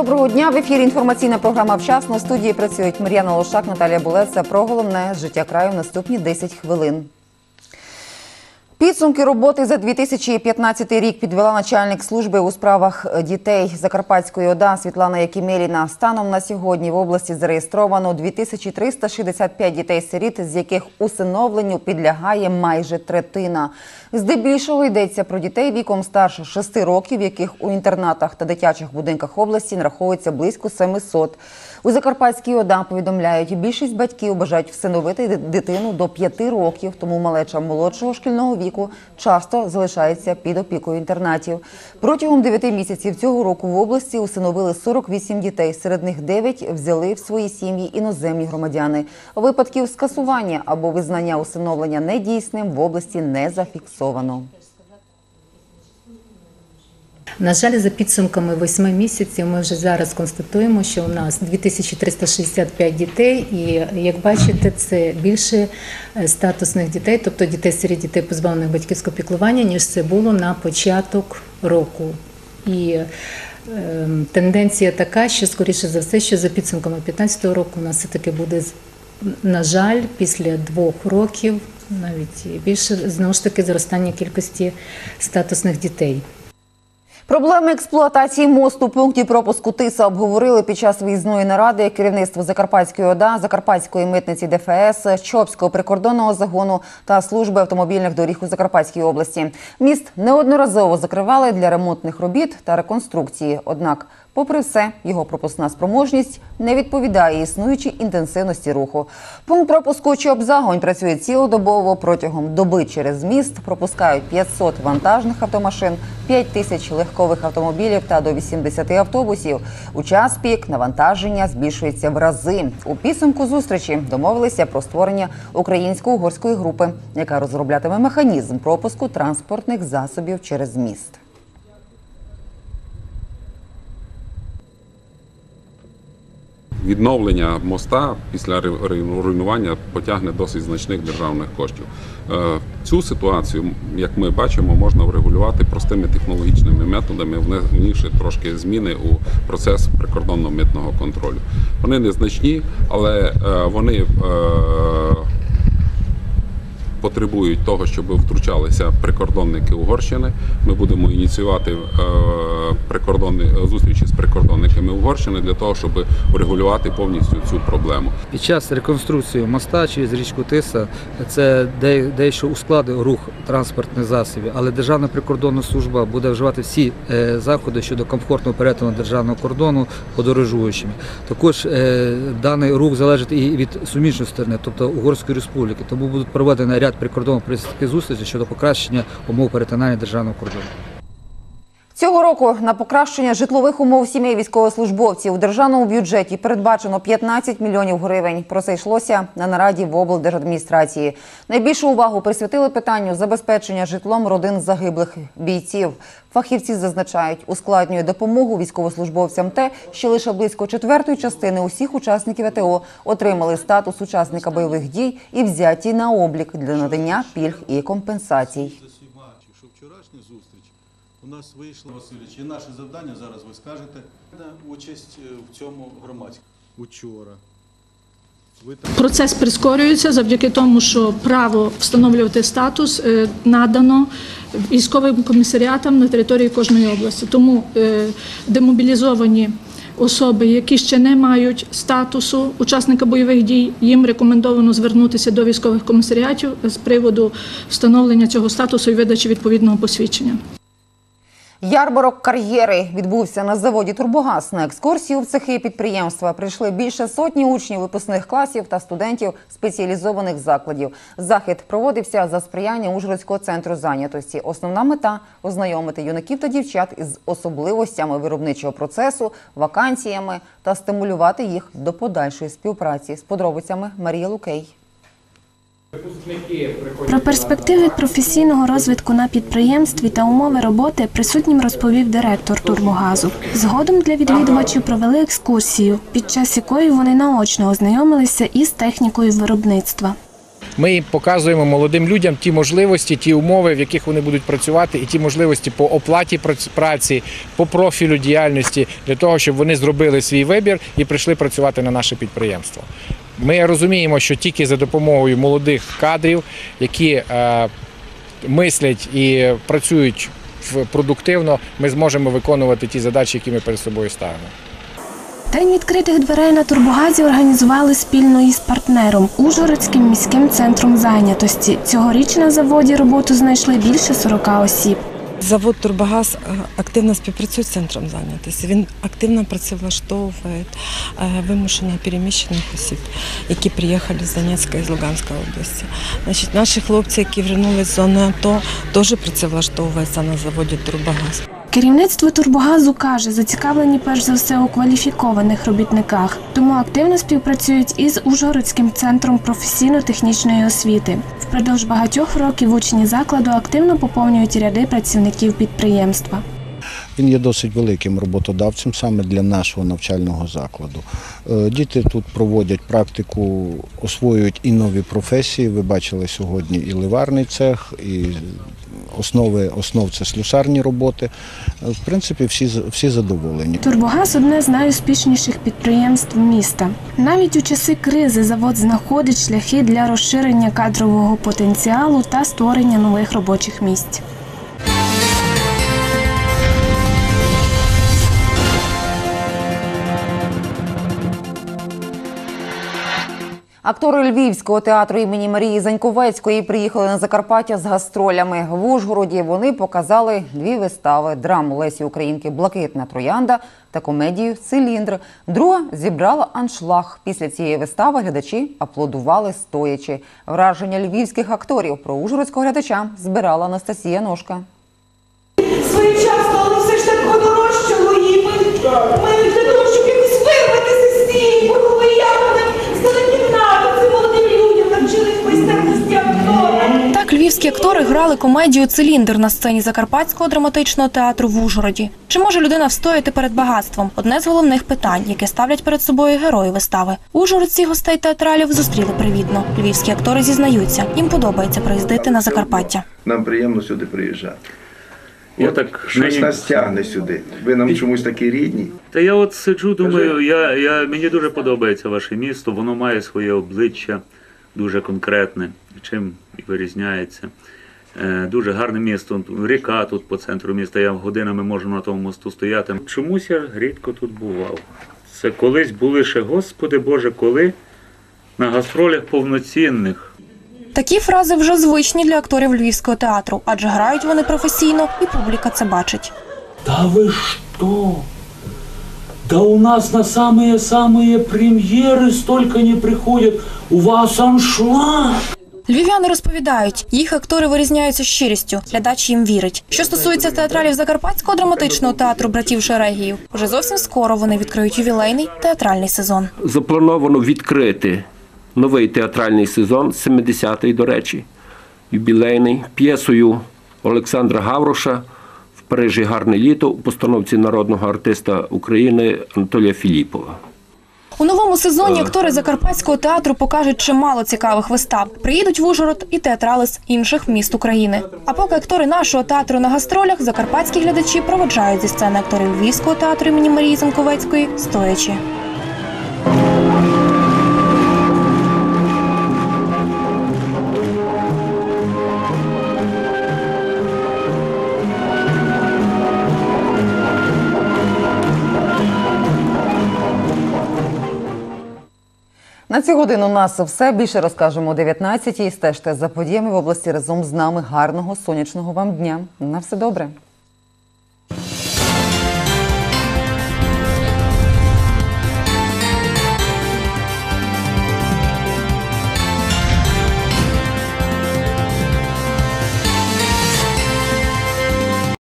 Доброго дня. В ефірі інформаційна програма «Вчасно». В студії працюють Мар'яна Лошак, Наталія Булеца. Про головне життя краю наступні 10 хвилин. Підсумки роботи за 2015 рік підвела начальник служби у справах дітей Закарпатської ОДА Світлана Якімеліна. Станом на сьогодні в області зареєстровано 2365 дітей-сиріт, з яких усиновленню підлягає майже третина. Здебільшого йдеться про дітей віком старше 6 років, яких у інтернатах та дитячих будинках області нараховується близько 700. У Закарпатській ОДА повідомляють, більшість батьків бажають всиновити дитину до 5 років, тому малеча молодшого шкільного віку часто залишається під опікою інтернатів. Протягом 9 місяців цього року в області усиновили 48 дітей. Серед них 9 взяли в свої сім'ї іноземні громадяни. Випадків скасування або визнання усиновлення недійсним в області не зафіксовано. На жаль, за підсумками восьми місяців ми вже зараз констатуємо, що у нас 2365 дітей, і як бачите, це більше е, статусних дітей, тобто дітей серед дітей позбавлених батьківського піклування, ніж це було на початок року. І е, тенденція така, що скоріше за все, що за підсумками 2015 року у нас все таки буде на жаль, після двох років, навіть більше знову ж таки зростання кількості статусних дітей. Проблеми експлуатації мосту пунктів пропуску Тиса обговорили під час виїзної наради керівництво Закарпатської ОДА, Закарпатської митниці ДФС, Чопського прикордонного загону та служби автомобільних доріг у Закарпатській області. Міст неодноразово закривали для ремонтних робіт та реконструкції. Однак, попри все, його пропускна спроможність не відповідає існуючій інтенсивності руху. Пункт пропуску Чопзагонь працює цілодобово протягом доби через міст. Пропускають 500 вантажних автомашин, 5 тисяч легкових автомобілів та до 80 автобусів. У час пік навантаження збільшується в рази. У підсумку зустрічі домовилися про створення українсько-угорської групи, яка розроблятиме механізм пропуску транспортних засобів через міст. Відновлення моста після ру- руйнування потягне досить значних державних коштів. Е, Цю ситуацію, як ми бачимо, можна врегулювати простими технологічними методами, внесши трошки зміни у процес прикордонно-митного контролю. Вони незначні, але е, вони е, потребують того, щоб втручалися прикордонники Угорщини. Ми будемо ініціювати е, прикордонні зустрічі з прикордонниками Угорщини для того, щоб врегулювати повністю цю проблему. Під час реконструкції моста через річку Тиса це дещо ускладить рух транспортних засобів, але Державна прикордонна служба буде вживати всі е, заходи щодо комфортного перетину державного кордону подорожуючими. Також е, даний рух залежить і від суміжної сторони, тобто Угорської республіки. Тому будуть проведені ряд прикордонних поліцейських зустрічей щодо покращення умов перетинання державного кордону. Цього року на покращення житлових умов сімей військовослужбовців у державному бюджеті передбачено 15 мільйонів гривень. Про це йшлося на нараді в облдержадміністрації. Найбільшу увагу присвятили питанню забезпечення житлом родин загиблих бійців. Фахівці зазначають, ускладнює допомогу військовослужбовцям те, що лише близько четвертої частини усіх учасників АТО отримали статус учасника бойових дій і взяті на облік для надання пільг і компенсацій. У нас вийшла Васильович, і наше завдання зараз ви скажете участь е, в цьому громадському. Учора. Процес прискорюється завдяки тому, що право встановлювати статус е, надано військовим комісаріатам на території кожної області. Тому е, демобілізовані особи, які ще не мають статусу учасника бойових дій, їм рекомендовано звернутися до військових комісаріатів з приводу встановлення цього статусу і видачі відповідного посвідчення. Ярмарок кар'єри відбувся на заводі Турбогаз. На екскурсію в цехи підприємства прийшли більше сотні учнів випускних класів та студентів спеціалізованих закладів. Захід проводився за сприяння Ужгородського центру зайнятості. Основна мета ознайомити юнаків та дівчат із особливостями виробничого процесу, вакансіями та стимулювати їх до подальшої співпраці. З подробицями Марія Лукей. Про перспективи професійного розвитку на підприємстві та умови роботи присутнім розповів директор Турбогазу. Згодом для відвідувачів провели екскурсію, під час якої вони наочно ознайомилися із технікою виробництва. Ми показуємо молодим людям ті можливості, ті умови, в яких вони будуть працювати, і ті можливості по оплаті прац- праці, по профілю діяльності для того, щоб вони зробили свій вибір і прийшли працювати на наше підприємство. Ми розуміємо, що тільки за допомогою молодих кадрів, які е, мислять і працюють продуктивно, ми зможемо виконувати ті задачі, які ми перед собою ставимо. День відкритих дверей на Турбогазі організували спільно із партнером Ужгородським міським центром зайнятості. Цьогоріч на заводі роботу знайшли більше 40 осіб. Завод Турбогаз е, активно співпрацює з центром зайнятості. Він активно працевлаштовує е, вимушено переміщених осіб, які приїхали з Донецької і з Луганської області. Значить, наші хлопці, які вернулися з зони АТО, теж працевлаштовуються на заводі Турбогаз. Керівництво Турбогазу каже, зацікавлені перш за все у кваліфікованих робітниках, тому активно співпрацюють із Ужгородським центром професійно-технічної освіти. Впродовж багатьох років учні закладу активно поповнюють ряди працівників підприємства. Він є досить великим роботодавцем саме для нашого навчального закладу. Е, Діти тут проводять практику, освоюють і нові професії. Ви бачили сьогодні і ливарний цех, і основи основ це слюсарні роботи. Е, В принципі, всі всі задоволені. Турбогаз одне з найуспішніших підприємств міста. Навіть у часи кризи завод знаходить шляхи для розширення кадрового потенціалу та створення нових робочих місць. Актори Львівського театру імені Марії Заньковецької приїхали на Закарпаття з гастролями. В Ужгороді вони показали дві вистави: драму Лесі Українки Блакитна троянда та комедію Циліндр. Друга зібрала аншлаг. Після цієї вистави глядачі аплодували стоячи. Враження львівських акторів про ужгородського глядача збирала Анастасія Ножка. Своєчасно, але все ж так подорожчало і ми, ми актори комедію Циліндр на сцені Закарпатського драматичного театру в Ужгороді. Чи може людина встояти перед багатством? Одне з головних питань, яке ставлять перед собою герої вистави. Ужгородці гостей театралів зустріли привітно. Львівські актори зізнаються, їм подобається приїздити на Закарпаття. Нам приємно сюди приїжджати. Я От так щось нині- нас тягне сюди. Ви нам чомусь такі рідні. Та я от сиджу, думаю, я, я, мені дуже подобається ваше місто, воно має своє обличчя дуже конкретне, чим і вирізняється. Е, дуже гарне місто, ріка тут по центру міста, я годинами можу на тому мосту стояти. Чомусь я рідко тут бував. Це колись були ще, Господи Боже, коли на гастролях повноцінних. Такі фрази вже звичні для акторів львівського театру, адже грають вони професійно, і публіка це бачить. Да вы что? Да у нас на самые-самые премьеры столько не приходят. У вас аншлаг. Львів'яни розповідають, їх актори вирізняються щирістю. Глядач їм вірить. Що стосується театралів Закарпатського драматичного театру братів Шерегіїв, вже зовсім скоро вони відкриють ювілейний театральний сезон. заплановано відкрити новий театральний сезон, 70-й, до речі, юбілейний, п'єсою Олександра Гавроша в Парижі гарне літо у постановці народного артиста України Анатолія Філіпова. У новому сезоні актори Закарпатського театру покажуть чимало цікавих вистав. Приїдуть в Ужгород і театрали з інших міст України. А поки актори нашого театру на гастролях, закарпатські глядачі проведжають зі сцени акторів Львівського театру імені Марії Занковецької стоячи. На цю годину у нас все. Більше розкажемо о 19-й. Стежте за подіями в області разом з нами. Гарного сонячного вам дня. На все добре.